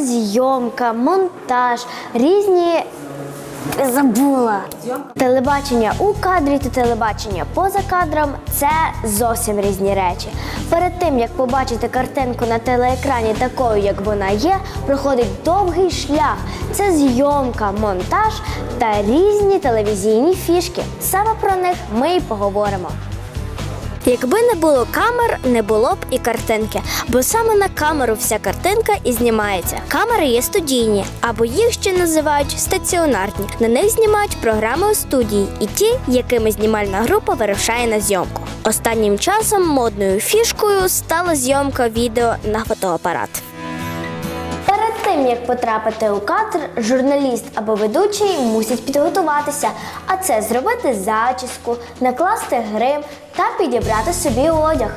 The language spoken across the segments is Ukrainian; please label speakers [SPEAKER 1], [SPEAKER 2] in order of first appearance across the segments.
[SPEAKER 1] зйомка, монтаж, різні. Забула. Телебачення у кадрі та телебачення поза кадром це зовсім різні речі. Перед тим як побачити картинку на телеекрані такою, як вона є, проходить довгий шлях. Це зйомка, монтаж та різні телевізійні фішки. Саме про них ми й поговоримо. Якби не було камер, не було б і картинки, бо саме на камеру вся картинка і знімається. Камери є студійні, або їх ще називають стаціонарні. На них знімають програми у студії і ті, якими знімальна група вирушає на зйомку. Останнім часом модною фішкою стала зйомка відео на фотоапарат. Перед як потрапити у кадр, журналіст або ведучий мусять підготуватися, а це зробити зачіску, накласти грим та підібрати собі одяг.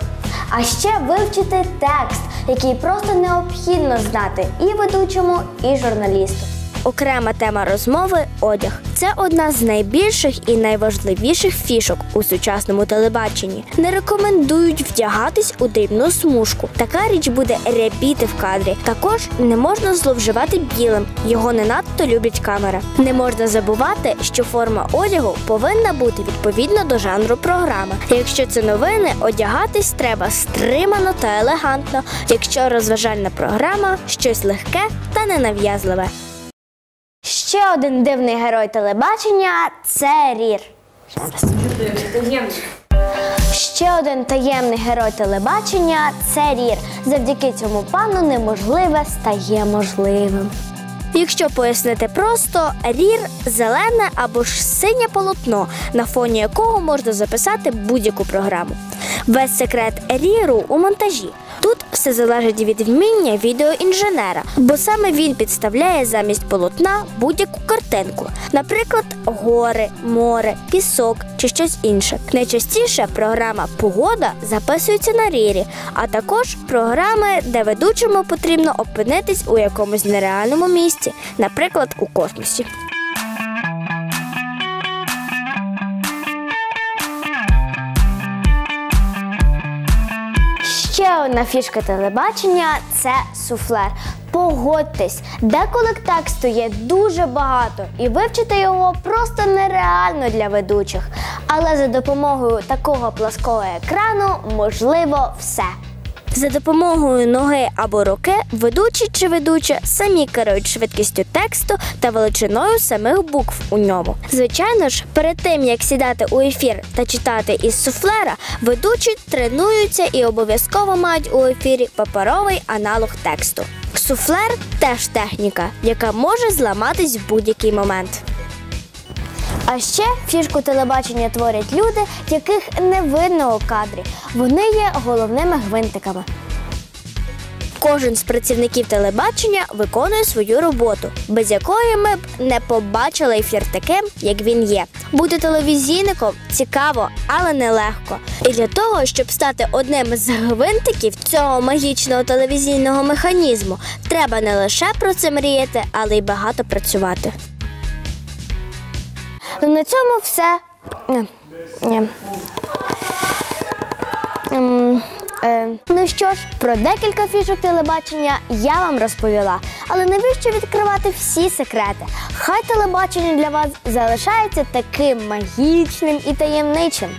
[SPEAKER 1] А ще вивчити текст, який просто необхідно знати і ведучому, і журналісту. Окрема тема розмови одяг. Це одна з найбільших і найважливіших фішок у сучасному телебаченні. Не рекомендують вдягатись у дрібну смужку. Така річ буде рябіти в кадрі. Також не можна зловживати білим. Його не надто люблять камери. Не можна забувати, що форма одягу повинна бути відповідно до жанру програми. Якщо це новини, одягатись треба стримано та елегантно. Якщо розважальна програма щось легке та ненав'язливе. Ще один дивний герой телебачення це Рір. Ще один таємний герой телебачення це Рір. Завдяки цьому пану неможливе стає можливим. Якщо пояснити просто, рір зелене або ж синє полотно, на фоні якого можна записати будь-яку програму. Весь секрет ріру у монтажі. Тут все залежить від вміння відеоінженера, бо саме він підставляє замість полотна будь-яку картинку, наприклад, гори, море, пісок чи щось інше. Найчастіше програма Погода записується на рірі, а також програми, де ведучому потрібно опинитись у якомусь нереальному місці, наприклад, у космосі. Одна фішка телебачення це суфлер. Погодьтесь, деколи тексту є дуже багато, і вивчити його просто нереально для ведучих. Але за допомогою такого плаского екрану можливо все. За допомогою ноги або руки ведучий чи ведуча самі керують швидкістю тексту та величиною самих букв у ньому. Звичайно ж, перед тим як сідати у ефір та читати із суфлера, ведучі тренуються і обов'язково мають у ефірі паперовий аналог тексту. Суфлер теж техніка, яка може зламатись в будь-який момент. А ще фішку телебачення творять люди, яких не видно у кадрі. Вони є головними гвинтиками. Кожен з працівників телебачення виконує свою роботу, без якої ми б не побачили ефір таким, як він є. Бути телевізійником цікаво, але нелегко. І для того, щоб стати одним з гвинтиків цього магічного телевізійного механізму, треба не лише про це мріяти, але й багато працювати. Ну, на цьому все. Ні. Ні. Ем, ем. ну що ж, про декілька фішок телебачення я вам розповіла. Але навіщо відкривати всі секрети? Хай телебачення для вас залишається таким магічним і таємничим.